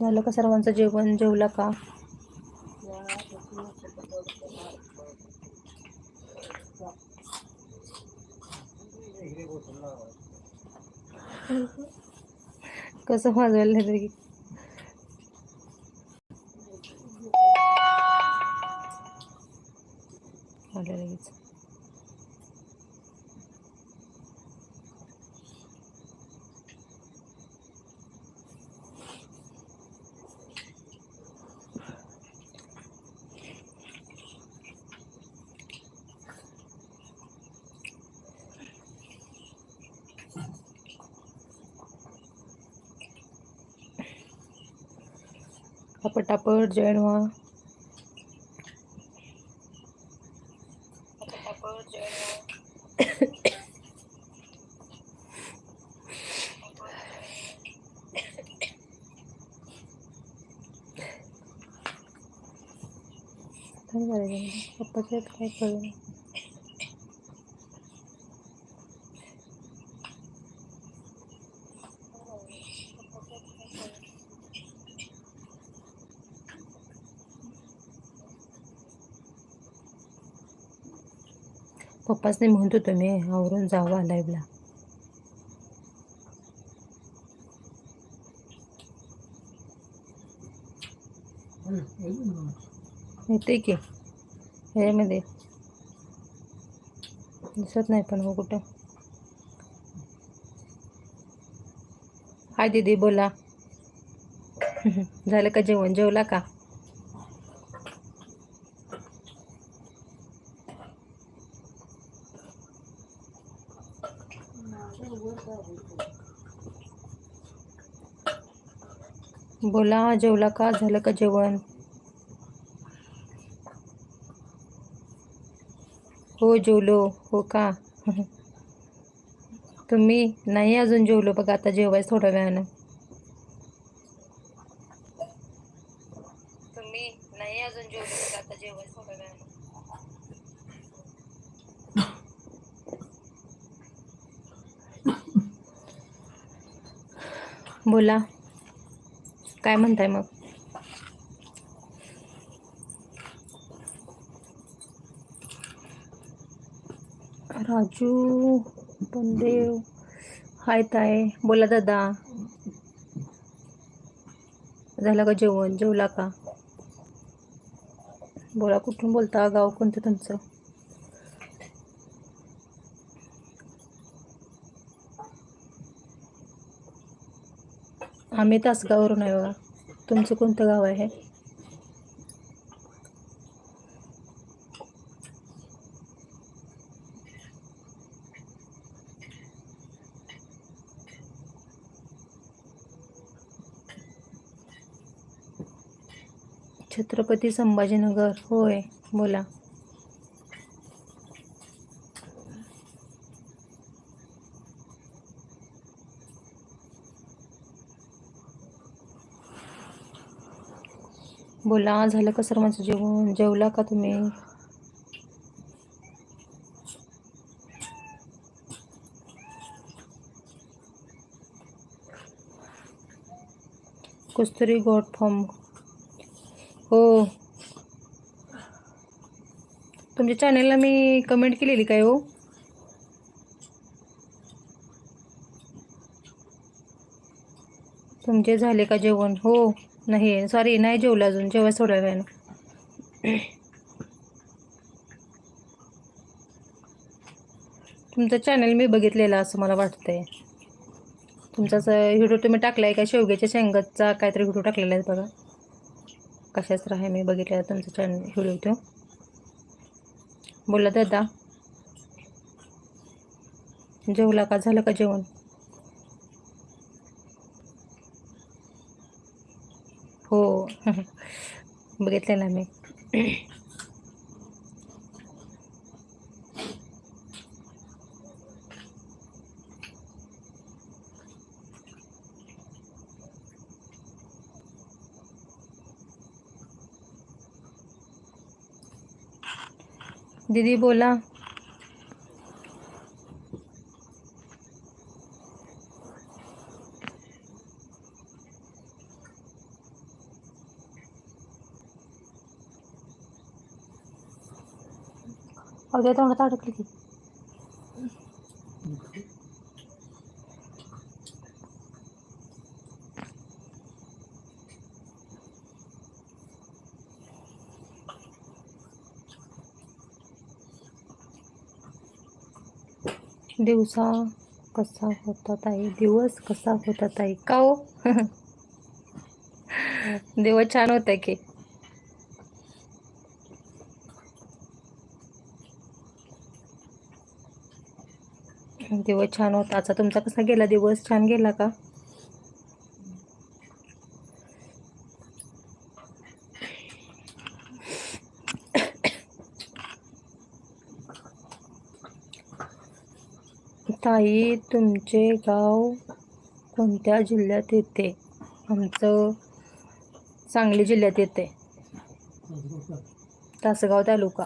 झालं का सर्वांचं जेवण? जेवला का? कसं वाजवायला तरी आलं लगेच पटापट जॉईन व्हा पप्पाच्या काय कळलं पप्पाच नाही म्हणत होतो मी आवरून जावा लाईव्हला येते की ह्यामध्ये दिसत नाही पण हो कुठं हाय दीदी बोला झालं का जेवण जेवला का बोला जेवला का? झालं का जेवण? हो जेवलो. हो का? तुम्ही नाही अजून जेवलो बघा आता जेवायच थोड्या वेळानं. तुम्ही नाही अजून जेवलो बघा आता जेवायचं थोड्या वेळानं. बोला. काय म्हणताय मग? राजू पंदेव हाय ताय बोला दादा. झालं का जेवण? जेवला का? बोला कुठून बोलता? गाव कोणतं तुमचं? आम्ही तासगाववरून आहे बघा तुमचं कोणतं गाव आहे? छत्रपती संभाजीनगर. होय बोला. बोला झालं का माझं जेवण? जेवला का तुम्ही? कुस्तरी गॉड फॉर्म. हो. तुमच्या चॅनलला मी कमेंट केलेली काय हो? तुमचे झाले का जेवण? हो. नाही सॉरी नाही जेवलं अजून जेव्हा थोड्या वेळानं तुमचं चॅनल मी बघितलेलं असं मला वाटतंय. तुमचाच व्हिडिओ तुम्ही टाकलाय का? शेवग्याच्या शेंगाचा काहीतरी व्हिडिओ टाकलेला आहे बघा. कशाच राहा मी बघितलेला तुमचा चॅनल व्हिडिओ तो बोला दादा. जेवला का? झालं का जेवण हो बघितलेला मी. दीदी बोला. अगदी त्या तोंडात अडकली की दिवसा कसा होता ताई? दिवस कसा होता ताई? का हो? दिवस छान होता की. दिवस छान होता. आजचा तुमचा कसा गेला दिवस? छान गेला का? ताई तुमचे गाव कोणत्या जिल्ह्यात येते? आमचं सांगली जिल्ह्यात येते. तासगाव तालुका.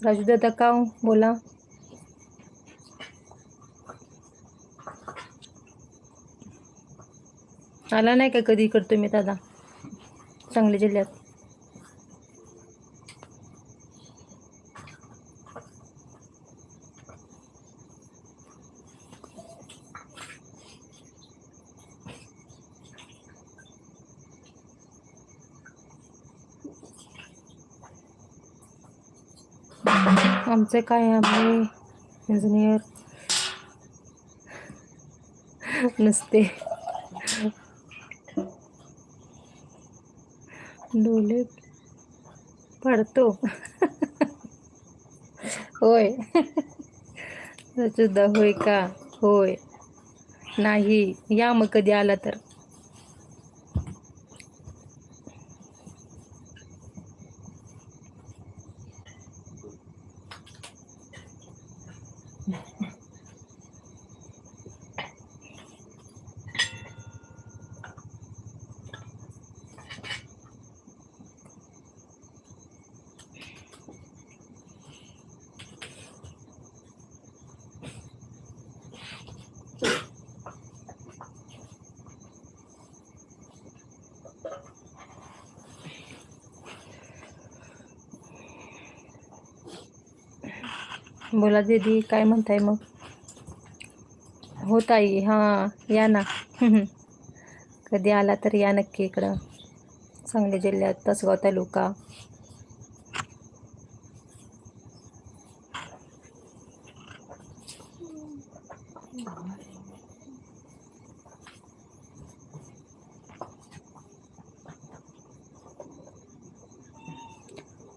राजूदादा का हो? बोला. आला नाही का कधी करतो मी दादा? सांगली जिल्ह्यात. आमचे काय आम्ही इंजिनियर नसते. डोले पडतो होय. सुद्धा होय का? होय. नाही. या मग कधी आला तर. बोला दीदी काय म्हणताय मग? हो ताई हां या ना. कधी आला तर या नक्की इकडं. सांगली जिल्ह्यात तसगाव तालुका.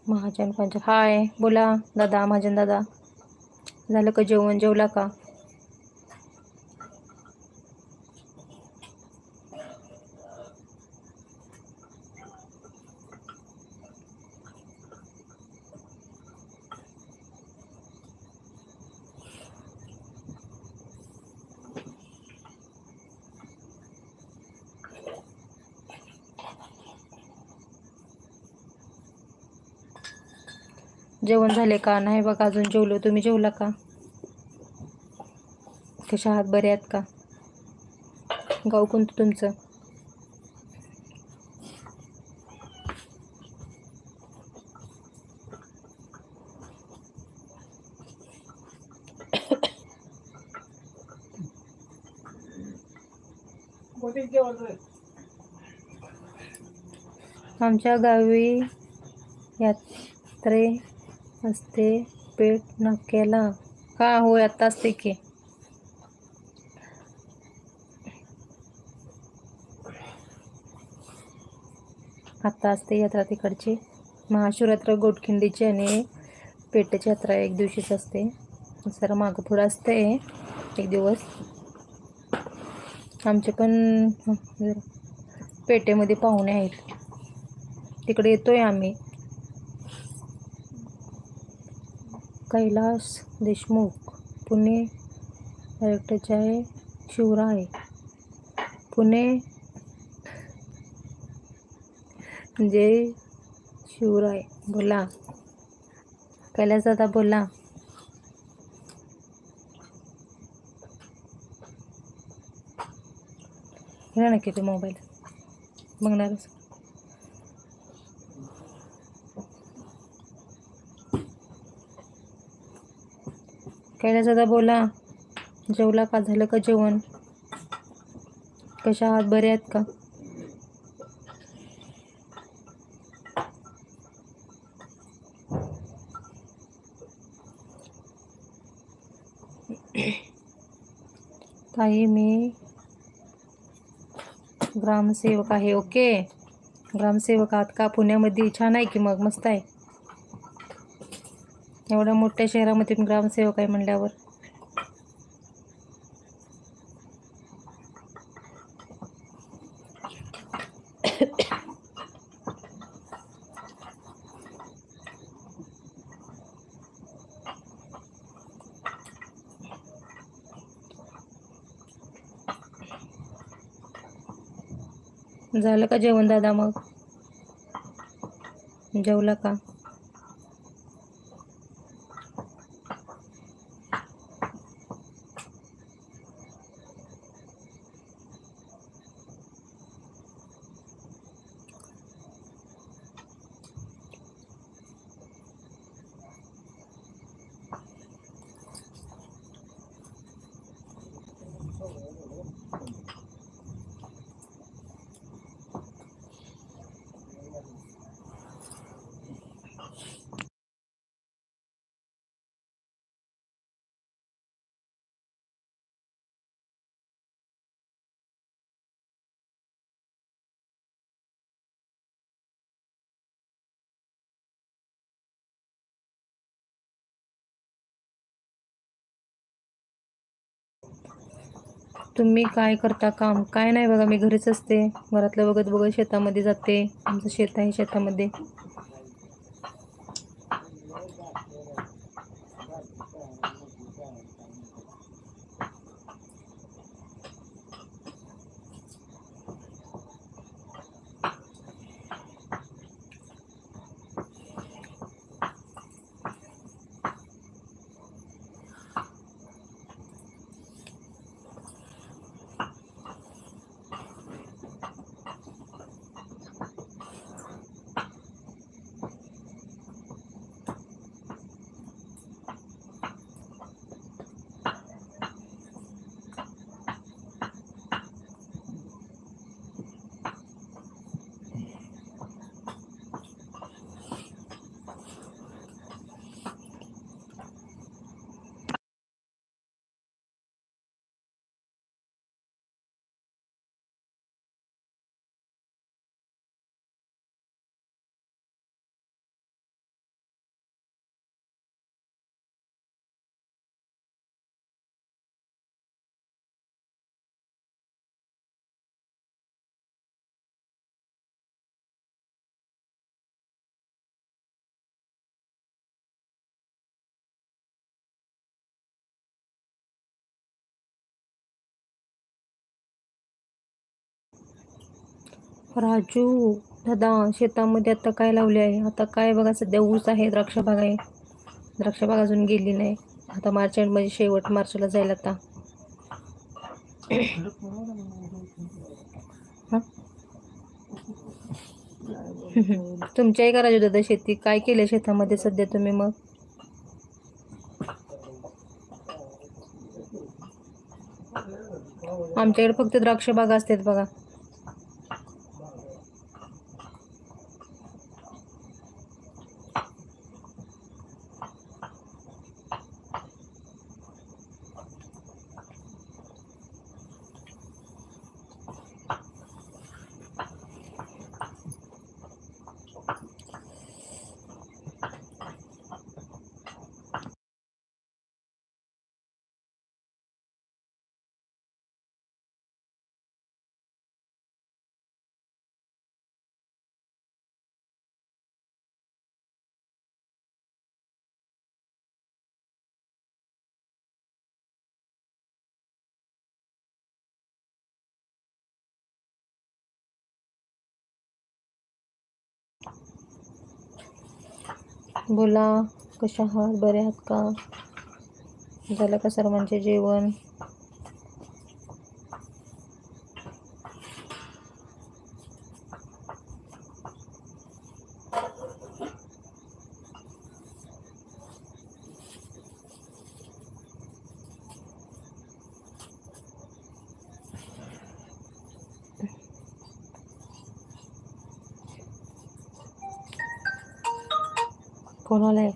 महाजन पंच हाय बोला दादा महाजन दादा. झालं का जेवण? जेवला का? जेवण झाले का? नाही बघा अजून जेवलो. तुम्ही जेवला का? कशा आहात? बरे आहेत का? गाव कोणतं तुमचं? आमच्या गावी यात्रे असते पेट नाक्याला का होय आता असते की? आता असते यात्रा तिकडची. महाशिवरात्र गोटखिंडीची आणि पेटेची यात्रा एक दिवशीच असते. जरा मागं पुढं असते. एक दिवस. आमचे पण पेटेमध्ये पाहुणे आहेत. तिकडे येतोय आम्ही. कैलास देशमुख पुणे डायरेक्टरचे आहे शिवराय पुणे जय शिवराय. बोला. कैलास दादा बोला. घ्या नक्की ते मोबाईल. बघणारच. कैलास दादा बोला जेवला का? झालं का जेवण? कशा आहात? बरे आहेत का? ताई मी ग्रामसेवक आहे ओके? ग्रामसेवक आहात का? पुण्यामध्ये? छान आहे की मग? मस्त आहे? एवढ्या मोठ्या शहरामध्ये ग्रामसेवक आहे म्हणल्यावर. झालं का जेवण दादा मग? जेवला का? तुम्ही काय करता काम? काय नाही बघा मी घरीच असते. घरातलं बघत बघत शेतामध्ये जाते. आमचं शेत आहे शेतामध्ये. राजू दादा शेतामध्ये आता काय लावले आहे? आता काय बघा सध्या ऊस आहे द्राक्षबाग आहे. द्राक्षबाग अजून गेली नाही. आता मार्च एंडमध्ये शेवट मार्चला जाईल आता. तुमच्याही का राजू दादा शेती काय केलं शेतामध्ये सध्या तुम्ही मग? आमच्याकडे फक्त द्राक्षबाग असतात बघा. बोला कशा आहात? बरे आहात का? झालं का सर्वांचे जेवण? con Ole.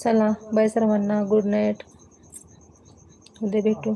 चला बाय सर्वांना. गुड नाईट उद्या भेटू.